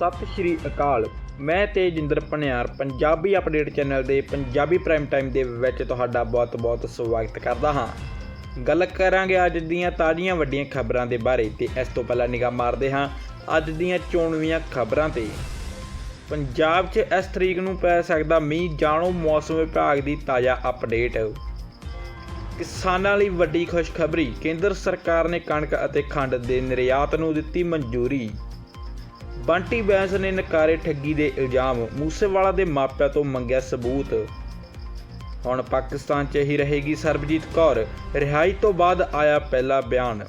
ਸਤਿ ਸ਼੍ਰੀ ਅਕਾਲ। ਮੈਂ ਤੇਜਿੰਦਰ ਪਨਿਆਰ ਪੰਜਾਬੀ ਅਪਡੇਟ ਚੈਨਲ ਦੇ ਪੰਜਾਬੀ ਪ੍ਰਾਈਮ ਟਾਈਮ ਦੇ ਵਿੱਚ ਤੁਹਾਡਾ ਬਹੁਤ-ਬਹੁਤ ਸਵਾਗਤ ਕਰਦਾ ਹਾਂ। ਗੱਲ ਕਰਾਂਗੇ ਅੱਜ ਦੀਆਂ ਤਾਜ਼ੀਆਂ ਵੱਡੀਆਂ ਖਬਰਾਂ ਦੇ ਬਾਰੇ ਤੇ ਇਸ ਤੋਂ ਪਹਿਲਾਂ ਨਿਗਾਹ ਮਾਰਦੇ ਹਾਂ ਅੱਜ ਦੀਆਂ ਚੋਣਵੀਆਂ ਖਬਰਾਂ ਤੇ। ਪੰਜਾਬ 'ਚ ਇਸ ਤਰੀਕ ਨੂੰ ਪੈ ਸਕਦਾ ਮੀਂਹ, ਜਾਣੋ ਮੌਸਮ ਵਿਭਾਗ ਦੀ ਤਾਜ਼ਾ ਅਪਡੇਟ। ਕਿਸਾਨਾਂ ਲਈ ਵੱਡੀ ਖੁਸ਼ਖਬਰੀ, ਕੇਂਦਰ ਸਰਕਾਰ ਨੇ ਕਣਕ ਅਤੇ ਖੰਡ ਦੇ ਨਿਰਯਾਤ ਨੂੰ ਦਿੱਤੀ ਮਨਜ਼ੂਰੀ। ਬੰਟੀ ਬੈਂਸ ਨੇ ਨਕਾਰੇ ਠੱਗੀ ਦੇ ਇਲਜ਼ਾਮ, ਮੂਸੇਵਾਲਾ ਦੇ ਮਾਪਿਆਂ ਤੋਂ ਮੰਗਿਆ ਸਬੂਤ। ਹੁਣ ਪਾਕਿਸਤਾਨ 'ਚ ਹੀ ਰਹੇਗੀ ਸਰਬਜੀਤ ਕੌਰ, ਰਿਹਾਈ ਤੋਂ ਬਾਅਦ ਆਇਆ ਪਹਿਲਾ ਬਿਆਨ।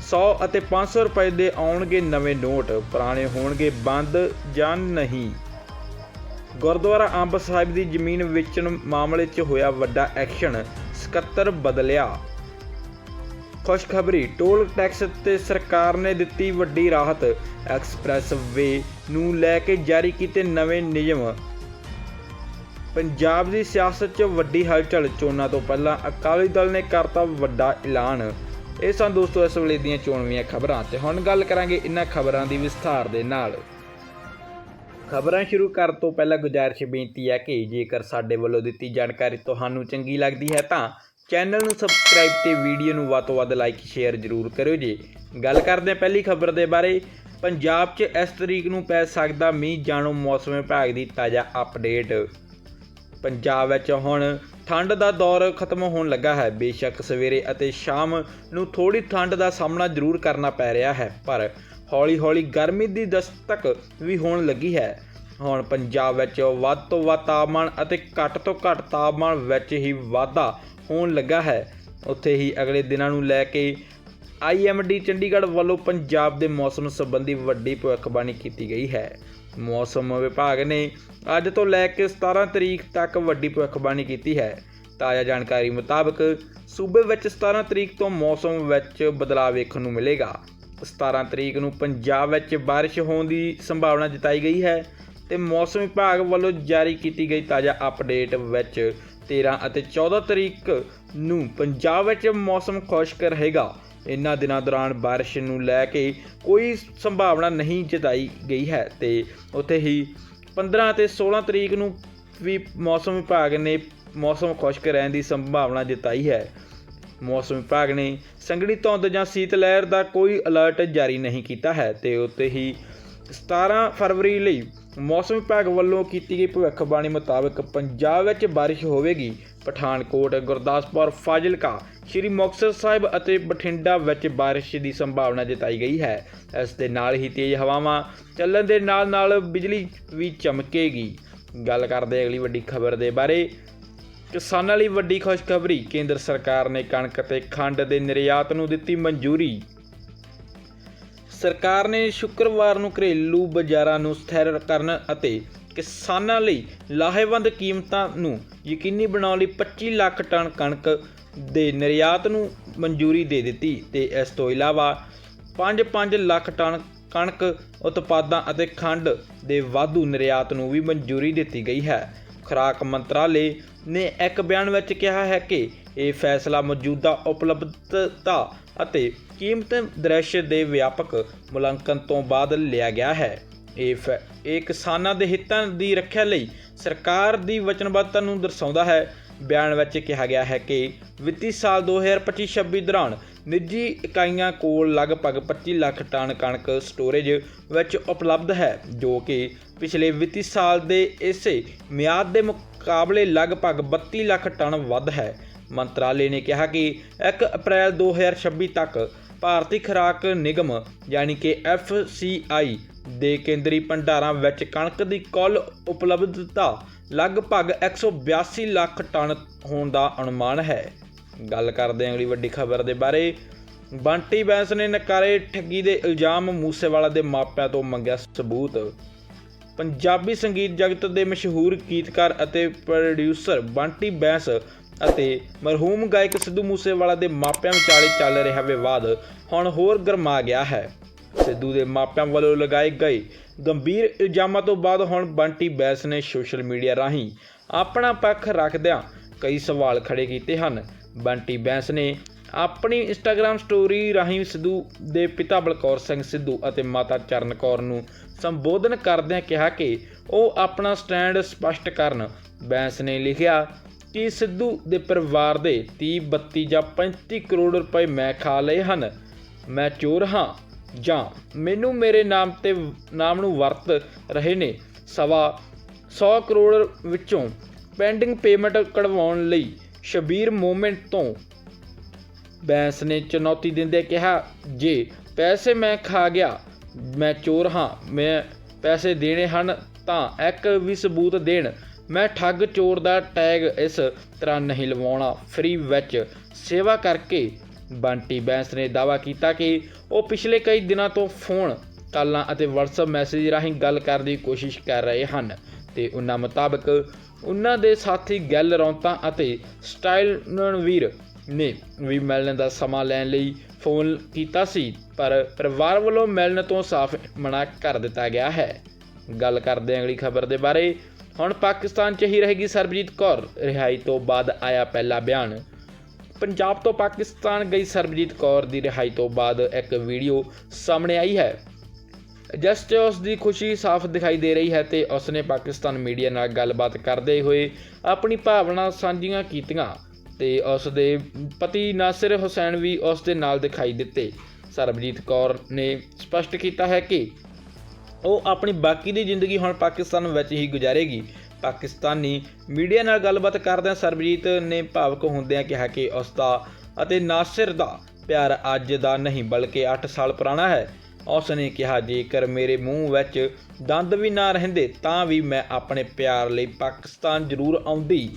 100 ਅਤੇ 500 ਰੁਪਏ ਦੇ ਆਉਣਗੇ ਨਵੇਂ ਨੋਟ, ਪੁਰਾਣੇ ਹੋਣਗੇ ਬੰਦ ਜਾਂ ਨਹੀਂ। ਗੁਰਦੁਆਰਾ ਅੰਬ ਸਾਹਿਬ ਦੀ ਜ਼ਮੀਨ ਵੇਚਣ ਮਾਮਲੇ 'ਚ ਹੋਇਆ ਵੱਡਾ ਐਕਸ਼ਨ, ਸਕੱਤਰ ਬਦਲਿਆ। ਖੁਸ਼ਖਬਰੀ, ਟੋਲ ਟੈਕਸ ਤੇ ਸਰਕਾਰ ਨੇ ਦਿੱਤੀ ਵੱਡੀ ਰਾਹਤ। ਐਕਸਪ੍ਰੈਸ ਵੇ ਨੂੰ ਲੈ ਕੇ ਜਾਰੀ ਕੀਤੇ ਨਵੇਂ ਨਿਯਮ। ਪੰਜਾਬ ਦੀ ਸਿਆਸਤ 'ਚ ਵੱਡੀ ਹਲਚਲ, ਚੋਣਾਂ ਤੋਂ ਪਹਿਲਾਂ ਅਕਾਲੀ ਦਲ ਨੇ ਕਰਤਾ ਵੱਡਾ ਐਲਾਨ। ਇਹ ਸਨ ਦੋਸਤੋ, ਇਸ ਵੇਲੇ ਦੀਆਂ ਚੋਣਵੀਆਂ ਖਬਰਾਂ। ਤੇ ਹੁਣ ਗੱਲ ਕਰਾਂਗੇ ਇਹਨਾਂ ਖਬਰਾਂ ਦੀ ਵਿਸਥਾਰ ਦੇ ਨਾਲ। ਖਬਰਾਂ ਸ਼ੁਰੂ ਕਰਨ ਤੋਂ ਪਹਿਲਾਂ ਗੁਜ਼ਾਰਿਸ਼ ਬੇਨਤੀ ਹੈ ਕਿ ਜੇਕਰ ਸਾਡੇ ਵੱਲੋਂ ਦਿੱਤੀ ਜਾਣਕਾਰੀ ਤੁਹਾਨੂੰ ਚੰਗੀ ਲੱਗਦੀ ਹੈ ਤਾਂ ਚੈਨਲ ਨੂੰ ਸਬਸਕ੍ਰਾਈਬ ਤੇ ਵੀਡੀਓ ਨੂੰ ਵੱਧ ਤੋਂ ਵੱਧ ਲਾਈਕ ਸ਼ੇਅਰ ਜ਼ਰੂਰ ਕਰਿਓ ਜੀ। ਗੱਲ ਕਰਦੇ ਹਾਂ ਪਹਿਲੀ ਖਬਰ ਦੇ ਬਾਰੇ। ਪੰਜਾਬ 'ਚ ਇਸ ਤਰੀਕ ਨੂੰ ਪੈ ਸਕਦਾ ਮੀਂਹ, ਜਾਣੋ ਮੌਸਮ ਵਿਭਾਗ ਦੀ ਤਾਜ਼ਾ ਅਪਡੇਟ ਪੰਜਾਬ ਵਿੱਚ ਹੁਣ ਠੰਡ ਦਾ ਦੌਰ ਖਤਮ ਹੋਣ ਲੱਗਾ ਹੈ। ਬੇਸ਼ੱਕ ਸਵੇਰੇ ਅਤੇ ਸ਼ਾਮ ਨੂੰ ਥੋੜੀ ਠੰਡ ਦਾ ਸਾਹਮਣਾ ਜ਼ਰੂਰ ਕਰਨਾ ਪੈ ਰਿਹਾ ਹੈ, ਪਰ ਹੌਲੀ-ਹੌਲੀ ਗਰਮੀ ਦੀ ਦਸਤਕ ਵੀ ਹੋਣ ਲੱਗੀ ਹੈ। ਹੁਣ ਪੰਜਾਬ ਵਿੱਚ ਵੱਧ ਤੋਂ ਵੱਧ ਤਾਪਮਾਨ ਅਤੇ ਘੱਟ ਤੋਂ ਘੱਟ ਤਾਪਮਾਨ ਵਿੱਚ ਹੀ ਵਾਧਾ ਹੋਣ ਲੱਗਾ ਹੈ। ਉੱਥੇ ਹੀ ਅਗਲੇ ਦਿਨਾਂ ਨੂੰ ਲੈ ਕੇ ਆਈਐਮਡੀ ਚੰਡੀਗੜ੍ਹ ਵੱਲੋਂ ਪੰਜਾਬ ਦੇ ਮੌਸਮ ਸੰਬੰਧੀ ਵੱਡੀ ਭਵਿੱਖਬਾਣੀ ਕੀਤੀ ਗਈ ਹੈ। ਮੌਸਮ ਵਿਭਾਗ ਨੇ ਅੱਜ ਤੋਂ ਲੈ ਕੇ 17 ਤਰੀਕ ਤੱਕ ਵੱਡੀ ਭਵਿੱਖਬਾਣੀ ਕੀਤੀ ਹੈ। ਤਾਜ਼ਾ ਜਾਣਕਾਰੀ ਮੁਤਾਬਕ ਸੂਬੇ ਵਿੱਚ 17 ਤਰੀਕ ਤੋਂ ਮੌਸਮ ਵਿੱਚ ਬਦਲਾਅ ਵੇਖਣ ਨੂੰ ਮਿਲੇਗਾ। 17 ਤਰੀਕ ਨੂੰ ਪੰਜਾਬ ਵਿੱਚ ਬਾਰਿਸ਼ ਹੋਣ ਦੀ ਸੰਭਾਵਨਾ ਜਤਾਈ ਗਈ ਹੈ ਤੇ ਮੌਸਮ ਵਿਭਾਗ ਵੱਲੋਂ ਜਾਰੀ ਕੀਤੀ ਗਈ ਤਾਜ਼ਾ ਅਪਡੇਟ ਵਿੱਚ 13 ਅਤੇ 14 ਤਰੀਕ ਨੂੰ ਪੰਜਾਬ ਵਿੱਚ ਮੌਸਮ ਖੁਸ਼ਕ ਰਹੇਗਾ। ਇਨ੍ਹਾਂ ਦਿਨਾਂ ਦੌਰਾਨ ਬਾਰਿਸ਼ ਨੂੰ ਲੈ ਕੇ ਕੋਈ ਸੰਭਾਵਨਾ ਨਹੀਂ ਜਤਾਈ ਗਈ ਹੈ ਤੇ ਉੱਥੇ ਹੀ 15 ਅਤੇ 16 ਤਰੀਕ ਨੂੰ ਵੀ ਮੌਸਮ ਵਿਭਾਗ ਨੇ ਮੌਸਮ ਖੁਸ਼ਕ ਰਹਿਣ ਦੀ ਸੰਭਾਵਨਾ ਜਤਾਈ ਹੈ। ਮੌਸਮ ਵਿਭਾਗ ਨੇ ਸੰਘਣੀ ਧੁੰਦ ਜਾਂ ਸੀਤ ਲਹਿਰ ਦਾ ਕੋਈ ਅਲਰਟ ਜਾਰੀ ਨਹੀਂ ਕੀਤਾ ਹੈ ਤੇ ਉੱਤੇ ਹੀ 17 ਫਰਵਰੀ ਲਈ ਮੌਸਮ ਵਿਭਾਗ ਵੱਲੋਂ ਕੀਤੀ ਗਈ ਭਵਿੱਖਬਾਣੀ ਮੁਤਾਬਕ ਪੰਜਾਬ ਵਿੱਚ ਬਾਰਿਸ਼ ਹੋਵੇਗੀ। ਪਠਾਨਕੋਟ, ਗੁਰਦਾਸਪੁਰ, ਫਾਜ਼ਿਲਕਾ, ਸ਼੍ਰੀ ਮੁਕਤਸਰ ਸਾਹਿਬ ਅਤੇ ਬਠਿੰਡਾ ਵਿੱਚ ਬਾਰਿਸ਼ ਦੀ ਸੰਭਾਵਨਾ ਜਤਾਈ ਗਈ ਹੈ। ਇਸ ਦੇ ਨਾਲ ਹੀ ਤੇਜ਼ ਹਵਾਵਾਂ ਚੱਲਣ ਦੇ ਨਾਲ ਨਾਲ ਬਿਜਲੀ ਵੀ ਚਮਕੇਗੀ। ਗੱਲ ਕਰਦੇ ਅਗਲੀ ਵੱਡੀ ਖਬਰ ਦੇ ਬਾਰੇ। ਕਿਸਾਨਾਂ ਲਈ ਵੱਡੀ ਖੁਸ਼ਖਬਰੀ, ਕੇਂਦਰ ਸਰਕਾਰ ਨੇ ਕਣਕ ਅਤੇ ਖੰਡ ਦੇ ਨਿਰਯਾਤ ਨੂੰ ਦਿੱਤੀ ਮਨਜ਼ੂਰੀ। ਸਰਕਾਰ ਨੇ ਸ਼ੁੱਕਰਵਾਰ ਨੂੰ ਘਰੇਲੂ ਬਾਜ਼ਾਰਾਂ ਨੂੰ ਸਥਿਰ ਕਰਨ ਅਤੇ ਕਿਸਾਨਾਂ ਲਈ ਲਾਹੇਵੰਦ ਕੀਮਤਾਂ ਨੂੰ ਯਕੀਨੀ ਬਣਾਉਣ ਲਈ 25 ਲੱਖ ਟਨ ਕਣਕ ਦੇ ਨਿਰਯਾਤ ਨੂੰ ਮਨਜ਼ੂਰੀ ਦੇ ਦਿੱਤੀ ਤੇ ਇਸ ਤੋਂ ਇਲਾਵਾ 5-5 ਲੱਖ ਟਨ ਕਣਕ ਉਤਪਾਦਾਂ ਅਤੇ ਖੰਡ ਦੇ ਵਾਧੂ ਨਿਰਯਾਤ ਨੂੰ ਵੀ ਮਨਜ਼ੂਰੀ ਦਿੱਤੀ ਗਈ ਹੈ। ਖੁਰਾਕ ਮੰਤਰਾਲੇ ਨੇ ਇੱਕ ਬਿਆਨ ਵਿੱਚ ਕਿਹਾ ਹੈ ਕਿ ਇਹ ਫੈਸਲਾ ਮੌਜੂਦਾ ਉਪਲਬਧਤਾ ਅਤੇ ਕੀਮਤ ਦ੍ਰਿਸ਼ ਦੇ ਵਿਆਪਕ ਮੁਲਾਂਕਣ ਤੋਂ ਬਾਅਦ ਲਿਆ ਗਿਆ ਹੈ। ਇਹ ਫੈ- ਇਹ ਕਿਸਾਨਾਂ ਦੇ ਹਿੱਤਾਂ ਦੀ ਰੱਖਿਆ ਲਈ ਸਰਕਾਰ ਦੀ ਵਚਨਬੱਧਤਾ ਨੂੰ ਦਰਸਾਉਂਦਾ ਹੈ। ਬਿਆਨ ਵਿੱਚ ਕਿਹਾ ਗਿਆ ਹੈ ਕਿ ਵਿੱਤੀ ਸਾਲ 2025-26 ਦੌਰਾਨ ਨਿੱਜੀ ਇਕਾਈਆਂ ਕੋਲ ਲਗਭਗ 25 ਲੱਖ ਟਨ ਕਣਕ ਸਟੋਰੇਜ ਵਿੱਚ ਉਪਲਬਧ ਹੈ, ਜੋ ਕਿ ਪਿਛਲੇ ਵਿੱਤੀ ਸਾਲ ਦੇ ਇਸੇ ਮਿਆਦ ਦੇ ਮੁਕਾਬਲੇ ਲਗਭਗ 32 ਲੱਖ ਟਨ ਵੱਧ ਹੈ। ਮੰਤਰਾਲੇ ਨੇ ਕਿਹਾ ਕਿ 1 ਅਪ੍ਰੈਲ 2026 ਤੱਕ ਭਾਰਤੀ ਖੁਰਾਕ ਨਿਗਮ, ਯਾਨੀ ਕਿ FCI ਦੇ ਕੇਂਦਰੀ ਭੰਡਾਰਾਂ ਵਿੱਚ ਕਣਕ ਦੀ ਕੁੱਲ ਉਪਲਬਧਤਾ ਲਗਭਗ 182 ਲੱਖ ਟਨ ਹੋਣ ਦਾ ਅਨੁਮਾਨ ਹੈ। ਗੱਲ ਕਰਦੇ ਹਾਂ ਅਗਲੀ ਵੱਡੀ ਖਬਰ ਦੇ ਬਾਰੇ। ਬੰਟੀ ਬੈਂਸ ਨੇ ਨਕਾਰੇ ਠੱਗੀ ਦੇ ਇਲਜ਼ਾਮ ਮੂਸੇਵਾਲਾ ਦੇ ਮਾਪਿਆਂ ਤੋਂ ਮੰਗਿਆ ਸਬੂਤ। ਪੰਜਾਬੀ ਸੰਗੀਤ ਜਗਤ ਦੇ ਮਸ਼ਹੂਰ ਗੀਤਕਾਰ ਅਤੇ ਪ੍ਰੋਡਿਊਸਰ ਬੰਟੀ ਬੈਂਸ ਅਤੇ ਮਰਹੂਮ ਗਾਇਕ ਸਿੱਧੂ ਮੂਸੇਵਾਲਾ ਦੇ ਮਾਪਿਆਂ ਵਿਚਾਲੇ ਚੱਲ ਰਿਹਾ ਵਿਵਾਦ ਹੁਣ ਹੋਰ ਗਰਮਾ ਗਿਆ ਹੈ। ਸਿੱਧੂ ਦੇ ਮਾਪਿਆਂ ਵੱਲੋਂ ਲਗਾਏ ਗਏ ਗੰਭੀਰ ਇਲਜ਼ਾਮਾਂ ਤੋਂ ਬਾਅਦ ਹੁਣ ਬੰਟੀ ਬੈਂਸ ਨੇ ਸੋਸ਼ਲ ਮੀਡੀਆ ਰਾਹੀਂ ਆਪਣਾ ਪੱਖ ਰੱਖਦਿਆਂ ਕਈ ਸਵਾਲ ਖੜੇ ਕੀਤੇ ਹਨ। ਬੰਟੀ ਬੈਂਸ ਨੇ ਆਪਣੀ ਇੰਸਟਾਗ੍ਰam ਸਟੋਰੀ ਰਾਹੀਂ ਸਿੱਧੂ ਦੇ ਪਿਤਾ ਬਲਕੌਰ ਸਿੰਘ ਸਿੱਧੂ ਅਤੇ ਮਾਤਾ ਚਰਨ ਕੌਰ ਨੂੰ ਸੰਬੋਧਨ ਕਰਦਿਆਂ ਕਿਹਾ ਕਿ ਉਹ ਆਪਣਾ ਸਟੈਂਡ ਸਪਸ਼ਟ ਕਰਨ ਬੈਂਸ ਨੇ ਲਿਖਿਆ ਕਿ ਸਿੱਧੂ ਦੇ ਪਰਿਵਾਰ ਦੇ 30 32 ਜਾਂ 35 ਕਰੋੜ ਰੁਪਏ ਮੈਂ ਖਾ ਲਏ ਹਨ? ਮੈਂ ਚੋਰ ਹਾਂ ਜਾਂ ਮੈਨੂੰ ਮੇਰੇ ਨਾਮ ਤੇ ਨਾਮ ਨੂੰ ਵਰਤ ਰਹੇ ਨੇ? ਸਵਾ 100 ਕਰੋੜ ਵਿੱਚੋਂ ਪੈਂਡਿੰਗ ਪੇਮੈਂਟ ਕਢਵਾਉਣ ਲਈ ਸ਼ਬੀਰ ਮੂਵਮੈਂਟ ਤੋਂ ਬੈਂਸ ਨੇ ਚੁਣੌਤੀ ਦਿੰਦੇ ਕਿਹਾ, ਜੇ ਪੈਸੇ ਮੈਂ ਖਾ ਗਿਆ, ਮੈਂ ਚੋਰ ਹਾਂ, ਮੈਂ ਪੈਸੇ ਦੇਣੇ ਹਨ ਤਾਂ ਇੱਕ ਵੀ ਸਬੂਤ ਦੇਣ। ਮੈਂ ਠੱਗ ਚੋਰ ਦਾ ਟੈਗ ਇਸ ਤਰ੍ਹਾਂ ਨਹੀਂ ਲਵਾਉਣਾ। ਫ੍ਰੀ ਵਿੱਚ ਸੇਵਾ ਕਰਕੇ ਬੰਟੀ ਬੈਂਸ ਨੇ ਦਾਅਵਾ ਕੀਤਾ ਕਿ ਉਹ ਪਿਛਲੇ ਕਈ ਦਿਨਾਂ ਤੋਂ ਫੋਨ ਕਾਲਾਂ ਅਤੇ WhatsApp ਮੈਸੇਜ ਰਾਹੀਂ ਗੱਲ ਕਰਨ ਦੀ ਕੋਸ਼ਿਸ਼ ਕਰ ਰਹੇ ਹਨ ਤੇ ਉਹਨਾਂ ਮੁਤਾਬਕ ਉਹਨਾਂ ਦੇ ਸਾਥੀ ਗੱਲ ਰੌਂਤਾ ਅਤੇ ਸਟਾਈਲ ਵੀਰ ਨੇ ਵੀ ਮਿਲਣ ਦਾ ਸਮਾਂ ਲੈਣ ਲਈ ਫੋਨ ਕੀਤਾ ਸੀ, ਪਰ ਪਰਿਵਾਰ ਵੱਲੋਂ ਮਿਲਣ ਤੋਂ ਸਾਫ਼ ਮਨਾ ਕਰ ਦਿੱਤਾ ਗਿਆ ਹੈ। ਗੱਲ ਕਰਦੇ ਹਾਂ ਅਗਲੀ ਖਬਰ ਦੇ ਬਾਰੇ। ਹੁਣ ਪਾਕਿਸਤਾਨ 'ਚ ਹੀ ਰਹੇਗੀ ਸਰਬਜੀਤ ਕੌਰ। ਰਿਹਾਈ ਤੋਂ ਬਾਅਦ ਆਇਆ ਪਹਿਲਾ ਬਿਆਨ। ਪੰਜਾਬ ਤੋਂ ਪਾਕਿਸਤਾਨ ਗਈ ਸਰਬਜੀਤ ਕੌਰ ਦੀ ਰਿਹਾਈ ਤੋਂ ਬਾਅਦ ਇੱਕ ਵੀਡੀਓ ਸਾਹਮਣੇ ਆਈ ਹੈ। ਜਿਸ 'ਚ ਉਸ ਦੀ ਖੁਸ਼ੀ ਸਾਫ਼ ਦਿਖਾਈ ਦੇ ਰਹੀ ਹੈ ਤੇ ਉਸ ਨੇ ਪਾਕਿਸਤਾਨ ਮੀਡੀਆ ਨਾਲ ਗੱਲਬਾਤ ਕਰਦੇ ਹੋਏ ਆਪਣੀ ਭਾਵਨਾ ਸਾਂਝੀਆਂ ਕੀਤੀਆਂ ਤੇ ਉਸ ਦੇ ਪਤੀ ਨਾਸਿਰ ਹੁਸੈਨ ਵੀ ਉਸ ਦੇ ਨਾਲ ਦਿਖਾਈ ਦਿੱਤੇ। ਸਰਬਜੀਤ ਕੌਰ ਨੇ ਸਪਸ਼ਟ ਕੀਤਾ ਹੈ ਕਿ ਉਹ ਆਪਣੀ ਬਾਕੀ ਦੀ ਜ਼ਿੰਦਗੀ ਹੁਣ ਪਾਕਿਸਤਾਨ ਵਿੱਚ ਹੀ ਗੁਜ਼ਾਰੇਗੀ। ਪਾਕਿਸਤਾਨੀ ਮੀਡੀਆ ਨਾਲ ਗੱਲਬਾਤ ਕਰਦਿਆਂ ਸਰਬਜੀਤ ਨੇ ਭਾਵਕ ਹੁੰਦਿਆਂ ਕਿਹਾ ਕਿ ਉਸ ਦਾ ਅਤੇ ਨਾਸਿਰ ਦਾ ਪਿਆਰ ਅੱਜ ਦਾ ਨਹੀਂ, ਬਲਕਿ 8 ਸਾਲ ਪੁਰਾਣਾ ਹੈ। ਉਸ ਨੇ ਕਿਹਾ, ਜੇਕਰ ਮੇਰੇ ਮੂੰਹ ਵਿੱਚ ਦੰਦ ਵੀ ਨਾ ਰਹਿੰਦੇ, ਤਾਂ ਵੀ ਮੈਂ ਆਪਣੇ ਪਿਆਰ ਲਈ ਪਾਕਿਸਤਾਨ ਜ਼ਰੂਰ ਆਉਂਦੀ।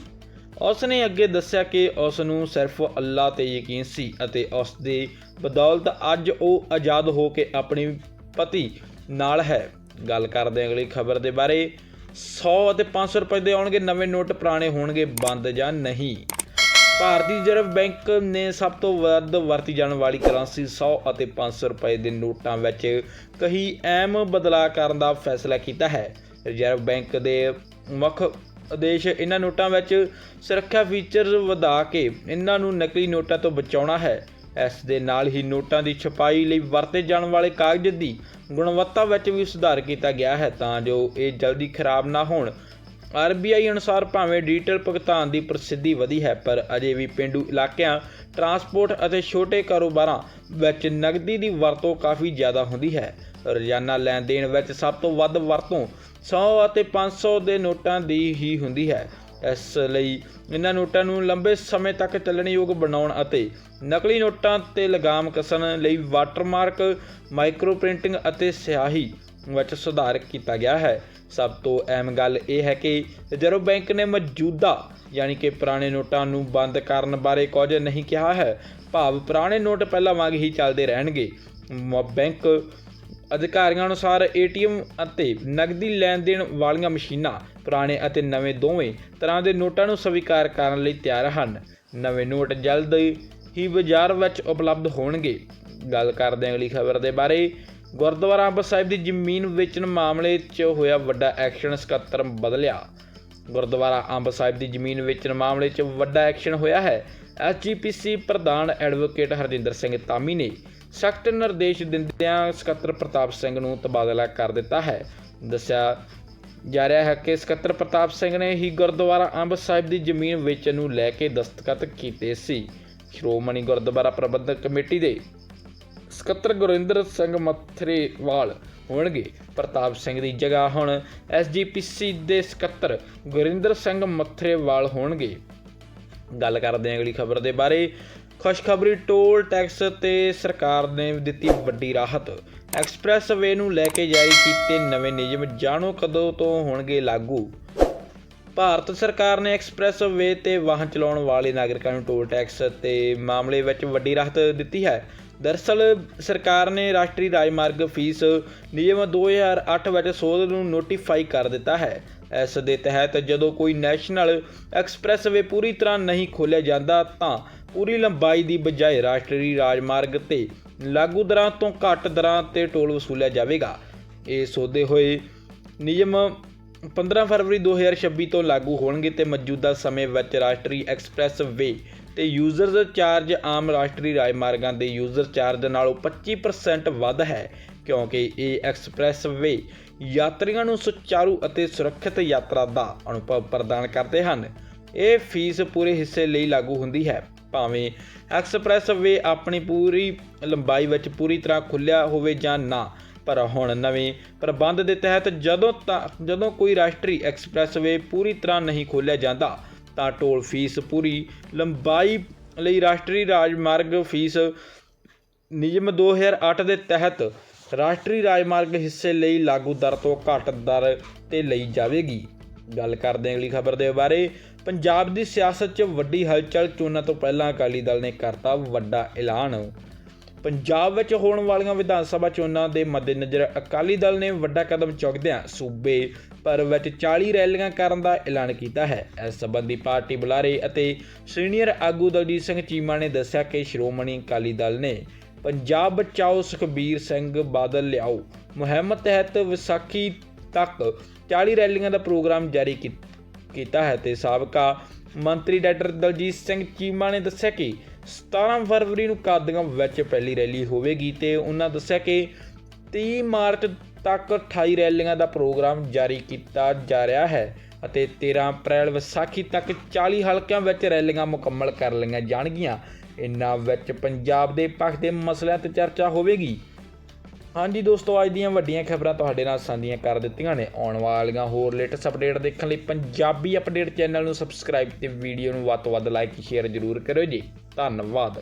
ਉਸ ਨੇ ਅੱਗੇ ਦੱਸਿਆ ਕਿ ਉਸ ਨੂੰ ਸਿਰਫ ਅੱਲਾ ਤੇ ਯਕੀਨ ਸੀ ਅਤੇ ਉਸ ਦੀ ਬਦੌਲਤ ਅੱਜ ਉਹ ਆਜ਼ਾਦ ਹੋ ਕੇ ਆਪਣੀ ਪਤੀ ਨਾਲ ਹੈ। ਗੱਲ ਕਰਦੇ ਅਗਲੀ ਖਬਰ ਦੇ ਬਾਰੇ। 100 ਅਤੇ 500 ਰੁਪਏ ਦੇ ਆਉਣਗੇ, ਨਵੇਂ ਨੋਟ ਪੁਰਾਣੇ ਹੋਣਗੇ, ਬੰਦ ਜਾਂ ਨਹੀਂ। ਭਾਰਤੀ ਰਿਜ਼ਰਵ ਬੈਂਕ ਨੇ ਸਭ ਤੋਂ ਵੱਧ ਵਰਤੀ ਜਾਣ ਵਾਲੀ ਕਰੰਸੀ 100 ਅਤੇ 500 ਰੁਪਏ ਦੇ ਨੋਟਾਂ ਵਿੱਚ ਕਈ ਅਹਿਮ ਬਦਲਾਅ ਕਰਨ ਦਾ ਫੈਸਲਾ ਕੀਤਾ ਹੈ। ਰਿਜ਼ਰਵ ਬੈਂਕ ਦੇ ਮੁੱਖ ਉਦੇਸ਼ ਇਹਨਾਂ ਨੋਟਾਂ ਵਿੱਚ ਸੁਰੱਖਿਆ ਫੀਚਰ ਵਧਾ ਕੇ ਇਹਨਾਂ ਨੂੰ ਨਕਲੀ ਨੋਟਾਂ ਤੋਂ ਬਚਾਉਣਾ ਹੈ। ਇਸ ਦੇ ਨਾਲ ਹੀ ਨੋਟਾਂ ਦੀ ਛਪਾਈ ਲਈ ਵਰਤੇ ਜਾਣ ਵਾਲੇ ਕਾਗਜ਼ ਦੀ ਗੁਣਵੱਤਾ ਵਿੱਚ ਵੀ ਸੁਧਾਰ ਕੀਤਾ ਗਿਆ ਹੈ, ਤਾਂ ਜੋ ਇਹ ਜਲਦੀ ਖਰਾਬ ਨਾ ਹੋਣ। ਆਰਬੀਆਈ ਅਨੁਸਾਰ ਭਾਵੇਂ ਡਿਜੀਟਲ ਭੁਗਤਾਨ ਦੀ ਪ੍ਰਸਿੱਧੀ ਵਧੀ ਹੈ, ਪਰ ਅਜੇ ਵੀ ਪਿੰਡੂ ਇਲਾਕਿਆਂ, ਟਰਾਂਸਪੋਰਟ ਅਤੇ ਛੋਟੇ ਕਾਰੋਬਾਰਾਂ ਵਿੱਚ ਨਗਦੀ ਦੀ ਵਰਤੋਂ ਕਾਫੀ ਜ਼ਿਆਦਾ ਹੁੰਦੀ ਹੈ। ਰੋਜ਼ਾਨਾ ਲੈਣ ਦੇਣ ਵਿੱਚ ਸਭ ਤੋਂ ਵੱਧ ਵਰਤੋਂ 100 ਅਤੇ 500 ਦੇ ਨੋਟਾਂ ਦੀ ਹੀ ਹੁੰਦੀ ਹੈ। ਇਸ ਲਈ ਇਹਨਾਂ ਨੋਟਾਂ ਨੂੰ ਲੰਬੇ ਸਮੇਂ ਤੱਕ ਚੱਲਣਯੋਗ ਬਣਾਉਣ ਅਤੇ ਨਕਲੀ ਨੋਟਾਂ ਤੇ ਲਗਾਮ ਕਸਣ ਲਈ ਵਾਟਰਮਾਰਕ ਮਾਈਕਰੋ ਪ੍ਰਿੰਟਿੰਗ ਅਤੇ ਸਿਆਹੀ ਵਿੱਚ ਸੁਧਾਰ ਕੀਤਾ ਗਿਆ ਹੈ। ਸਭ ਤੋਂ ਅਹਿਮ ਗੱਲ ਇਹ ਹੈ ਕਿ ਰਿਜ਼ਰਵ ਬੈਂਕ ਨੇ ਮੌਜੂਦਾ ਯਾਨੀ ਕਿ ਪੁਰਾਣੇ ਨੋਟਾਂ ਨੂੰ ਬੰਦ ਕਰਨ ਬਾਰੇ ਕੁਝ ਨਹੀਂ ਕਿਹਾ ਹੈ। ਭਾਵ ਪੁਰਾਣੇ ਨੋਟ ਪਹਿਲਾਂ ਵਾਂਗ ਹੀ ਚੱਲਦੇ ਰਹਿਣਗੇ। ਮ- ਬੈਂਕ ਅਧਿਕਾਰੀਆਂ ਅਨੁਸਾਰ ਏਟੀਐਮ ਅਤੇ ਨਕਦੀ ਲੈਣ ਦੇਣ ਵਾਲੀਆਂ ਮਸ਼ੀਨਾਂ ਪੁਰਾਣੇ ਅਤੇ ਨਵੇਂ ਦੋਵੇਂ ਤਰ੍ਹਾਂ ਦੇ ਨੋਟਾਂ ਨੂੰ ਸਵੀਕਾਰ ਕਰਨ ਲਈ ਤਿਆਰ ਹਨ। ਨਵੇਂ ਨੋਟ ਜਲਦ ਹੀ ਬਾਜ਼ਾਰ ਵਿੱਚ ਉਪਲਬਧ ਹੋਣਗੇ। ਗੱਲ ਕਰਦੇ ਹਾਂ ਅਗਲੀ ਖਬਰ ਦੇ ਬਾਰੇ। ਗੁਰਦੁਆਰਾ ਅੰਬ ਸਾਹਿਬ ਦੀ ਜ਼ਮੀਨ ਵੇਚਣ ਮਾਮਲੇ 'ਚ ਹੋਇਆ ਵੱਡਾ ਐਕਸ਼ਨ, ਸਕੱਤਰ ਬਦਲਿਆ। ਗੁਰਦੁਆਰਾ ਅੰਬ ਸਾਹਿਬ ਦੀ ਜ਼ਮੀਨ ਵੇਚਣ ਮਾਮਲੇ 'ਚ ਵੱਡਾ ਐਕਸ਼ਨ ਹੋਇਆ ਹੈ। ਐਸਜੀਪੀਸੀ ਪ੍ਰਧਾਨ ਐਡਵੋਕੇਟ ਹਰਜਿੰਦਰ ਸਿੰਘ ਤਾਮੀ ਨੇ ਸਖਤ ਨਿਰਦੇਸ਼ ਦਿੰਦਿਆਂ ਸਕੱਤਰ ਪ੍ਰਤਾਪ ਸਿੰਘ ਨੂੰ ਤਬਾਦਲਾ ਕਰ ਦਿੱਤਾ ਹੈ। ਦੱਸਿਆ ਜਾ ਰਿਹਾ ਹੈ ਕਿ ਸਕੱਤਰ ਪ੍ਰਤਾਪ ਸਿੰਘ ਨੇ ਹੀ ਗੁਰਦੁਆਰਾ ਅੰਬ ਸਾਹਿਬ ਦੀ ਜ਼ਮੀਨ ਵੇਚਣ ਨੂੰ ਲੈ ਕੇ ਦਸਤਖਤ ਕੀਤੇ ਸੀ। ਸ਼੍ਰੋਮਣੀ ਗੁਰਦੁਆਰਾ ਪ੍ਰਬੰਧਕ ਕਮੇਟੀ ਦੇ ਸਕੱਤਰ ਗੁਰਿੰਦਰ ਸਿੰਘ ਮੱਥਰੇਵਾਲ ਹੋਣਗੇ। ਪ੍ਰਤਾਪ ਸਿੰਘ ਦੀ ਜਗ੍ਹਾ ਹੁਣ ਐਸਜੀਪੀਸੀ ਦੇ ਸਕੱਤਰ ਗੁਰਿੰਦਰ ਸਿੰਘ ਮੱਥਰੇਵਾਲ ਹੋਣਗੇ। ਗੱਲ ਕਰਦੇ ਹਾਂ ਅਗਲੀ ਖਬਰ ਦੇ ਬਾਰੇ। ਖੁਸ਼ਖਬਰੀ ਟੋਲ ਟੈਕਸ ਤੇ ਸਰਕਾਰ ਨੇ ਦਿੱਤੀ ਵੱਡੀ ਰਾਹਤ। ਐਕਸਪ੍ਰੈਸ ਵੇ ਨੂੰ ਲੈ ਕੇ ਜਾਰੀ ਕੀਤੇ ਨਵੇਂ ਨਿਯਮ ਜਾਣੋ ਕਦੋਂ ਤੋਂ ਹੋਣਗੇ ਲਾਗੂ। ਭਾਰਤ ਸਰਕਾਰ ਨੇ ਐਕਸਪ੍ਰੈਸ ਵੇ ਤੇ ਵਾਹਨ ਚਲਾਉਣ ਵਾਲੇ ਨਾਗਰਿਕਾਂ ਨੂੰ ਟੋਲ ਟੈਕਸ ਤੇ ਮਾਮਲੇ ਵਿੱਚ ਵੱਡੀ ਰਾਹਤ ਦਿੱਤੀ ਹੈ। ਦਰਅਸਲ ਸਰਕਾਰ ਨੇ ਰਾਸ਼ਟਰੀ ਰਾਜਮਾਰਗ ਫੀਸ ਨਿਯਮ 2008 ਵਿੱਚ ਸੋਧ ਨੂੰ ਨੋਟੀਫਾਈ ਕਰ ਦਿੱਤਾ ਹੈ। ਇਸ ਦੇ ਤਹਿਤ ਜਦੋਂ ਕੋਈ ਨੈਸ਼ਨਲ ਐਕਸਪ੍ਰੈਸ ਵੇ ਪੂਰੀ ਤਰ੍ਹਾਂ ਨਹੀਂ ਖੋਲ੍ਹਿਆ ਜਾਂਦਾ ਤਾਂ ਪੂਰੀ ਲੰਬਾਈ ਦੀ ਬਜਾਏ ਰਾਸ਼ਟਰੀ ਰਾਜਮਾਰਗ ਤੇ ਲਾਗੂ ਦਰਾਂ ਤੋਂ ਘੱਟ ਦਰਾਂ ਤੇ ਟੋਲ ਵਸੂਲਿਆ ਜਾਵੇਗਾ। ਇਹ ਸੋਧੇ ਹੋਏ ਨਿਯਮ 15 ਫਰਵਰੀ 2026 ਤੋਂ ਲਾਗੂ ਹੋਣਗੇ ਤੇ ਮੌਜੂਦਾ ਸਮੇਂ ਵਿੱਚ ਰਾਸ਼ਟਰੀ ਐਕਸਪ੍ਰੈਸ ਵੇ ਤੇ ਯੂਜ਼ਰਸ ਚਾਰਜ ਆਮ ਰਾਸ਼ਟਰੀ ਰਾਜਮਾਰਗਾਂ ਦੇ ਯੂਜ਼ਰ ਚਾਰਜ ਨਾਲੋਂ 25% ਵੱਧ ਹੈ, ਕਿਉਂਕਿ ਇਹ ਐਕਸਪ੍ਰੈਸ ਵੇ ਯਾਤਰੀਆਂ ਨੂੰ ਸੁਚਾਰੂ ਅਤੇ ਸੁਰੱਖਿਅਤ ਯਾਤਰਾ ਦਾ ਅਨੁਭਵ ਪ੍ਰਦਾਨ ਕਰਦੇ ਹਨ। ਇਹ ਫੀਸ ਪੂਰੇ ਹਿੱਸੇ ਲਈ ਲਾਗੂ ਹੁੰਦੀ ਹੈ। ਭਾਵੇਂ ਐਕਸਪ੍ਰੈਸਵੇ ਆਪਣੀ ਪੂਰੀ ਲੰਬਾਈ ਵਿੱਚ ਪੂਰੀ ਤਰ੍ਹਾਂ ਖੁੱਲਿਆ ਹੋਵੇ ਜਾਂ ਨਾ। ਪਰ ਹੁਣ ਨਵੇਂ ਪ੍ਰਬੰਧ ਦੇ ਤਹਿਤ ਜਦੋਂ ਤਾਂ, ਜਦੋਂ ਕੋਈ ਰਾਸ਼ਟਰੀ ਐਕਸਪ੍ਰੈਸਵੇ ਪੂਰੀ ਤਰ੍ਹਾਂ ਨਹੀਂ ਖੋਲ੍ਹਿਆ ਜਾਂਦਾ, ਤਾਂ ਟੋਲ ਫੀਸ ਪੂਰੀ ਲੰਬਾਈ ਲਈ ਰਾਸ਼ਟਰੀ ਰਾਜਮਾਰਗ ਫੀਸ ਨਿਯਮ 2008 ਦੇ ਤਹਿਤ ਰਾਸ਼ਟਰੀ ਰਾਜਮਾਰਗ ਹਿੱਸੇ ਲਈ ਲਾਗੂ ਦਰ ਤੋਂ ਘੱਟ ਦਰ ਤੇ ਲਈ ਜਾਵੇਗੀ। ਗੱਲ ਕਰਦੇ ਹਾਂ ਅਗਲੀ ਖਬਰ ਦੇ ਬਾਰੇ। ਪੰਜਾਬ ਦੀ ਸਿਆਸਤ 'ਚ ਵੱਡੀ ਹਲਚਲ ਚੋਣਾਂ ਤੋਂ ਪਹਿਲਾਂ ਅਕਾਲੀ ਦਲ ਨੇ ਕਰਤਾ ਵੱਡਾ ਐਲਾਨ। ਪੰਜਾਬ ਵਿੱਚ ਹੋਣ ਵਾਲੀਆਂ ਵਿਧਾਨ ਸਭਾ ਚੋਣਾਂ ਦੇ ਮੱਦੇਨਜ਼ਰ ਅਕਾਲੀ ਦਲ ਨੇ ਵੱਡਾ ਕਦਮ ਚੁੱਕਦਿਆਂ ਸੂਬੇ ਭਰ ਵਿੱਚ 40 ਰੈਲੀਆਂ ਕਰਨ ਦਾ ਐਲਾਨ ਕੀਤਾ ਹੈ। ਇਸ ਸੰਬੰਧੀ ਪਾਰਟੀ ਬੁਲਾਰੇ ਅਤੇ ਸੀਨੀਅਰ ਆਗੂ ਦਲਜੀਤ ਸਿੰਘ ਚੀਮਾ ਨੇ ਦੱਸਿਆ ਕਿ ਸ਼੍ਰੋਮਣੀ ਅਕਾਲੀ ਦਲ ਨੇ ਪੰਜਾਬ ਬਚਾਓ ਸੁਖਬੀਰ ਸਿੰਘ ਬਾਦਲ ਲਿਆਓ ਮੁਹਿੰਮ ਤਹਿਤ ਵਿਸਾਖੀ ਤੱਕ 40 ਰੈਲੀਆਂ ਦਾ ਪ੍ਰੋਗਰਾਮ ਜਾਰੀ ਕੀ- ਕੀਤਾ ਹੈ ਤੇ ਸਾਬਕਾ ਮੰਤਰੀ ਡਾਕਟਰ ਦਲਜੀਤ ਸਿੰਘ ਚੀਮਾ ਨੇ ਦੱਸਿਆ ਕਿ 17 ਫਰਵਰੀ ਨੂੰ ਕਾਦਗਮ ਵਿੱਚ ਪਹਿਲੀ ਰੈਲੀ ਹੋਵੇਗੀ ਤੇ ਉਹਨਾਂ ਦੱਸਿਆ ਕਿ 30 ਮਾਰਚ ਤੱਕ 28 ਰੈਲੀਆਂ ਦਾ ਪ੍ਰੋਗਰਾਮ ਜਾਰੀ ਕੀਤਾ ਜਾ ਰਿਹਾ ਹੈ ਅਤੇ 13 ਅਪ੍ਰੈਲ ਵਿਸਾਖੀ ਤੱਕ 40 ਹਲਕਿਆਂ ਵਿੱਚ ਰੈਲੀਆਂ ਮੁਕੰਮਲ ਕਰ ਲਈਆਂ ਜਾਣਗੀਆਂ। ਇਨ੍ਹਾਂ ਵਿੱਚ ਪੰਜਾਬ ਦੇ ਪੱਖ ਦੇ ਮਸਲਿਆਂ ਤੇ ਚਰਚਾ ਹੋਵੇਗੀ। ਹਾਂਜੀ ਦੋਸਤੋ, ਅੱਜ ਦੀਆਂ ਵੱਡੀਆਂ ਖਬਰਾਂ ਤੁਹਾਡੇ ਨਾਲ ਸਾਂਝੀਆਂ ਕਰ ਦਿੱਤੀਆਂ ਨੇ। ਆਉਣ ਵਾਲੀਆਂ ਹੋਰ ਲੇਟੈਸਟ ਅਪਡੇਟ ਦੇਖਣ ਲਈ ਪੰਜਾਬੀ ਅਪਡੇਟ ਚੈਨਲ ਨੂੰ ਸਬਸਕ੍ਰਾਈਬ ਤੇ ਵੀਡੀਓ ਨੂੰ ਵੱਧ ਤੋਂ ਵੱਧ ਲਾਈਕ ਸ਼ੇਅਰ ਜ਼ਰੂਰ ਕਰਿਓ ਜੀ। ਧੰਨਵਾਦ।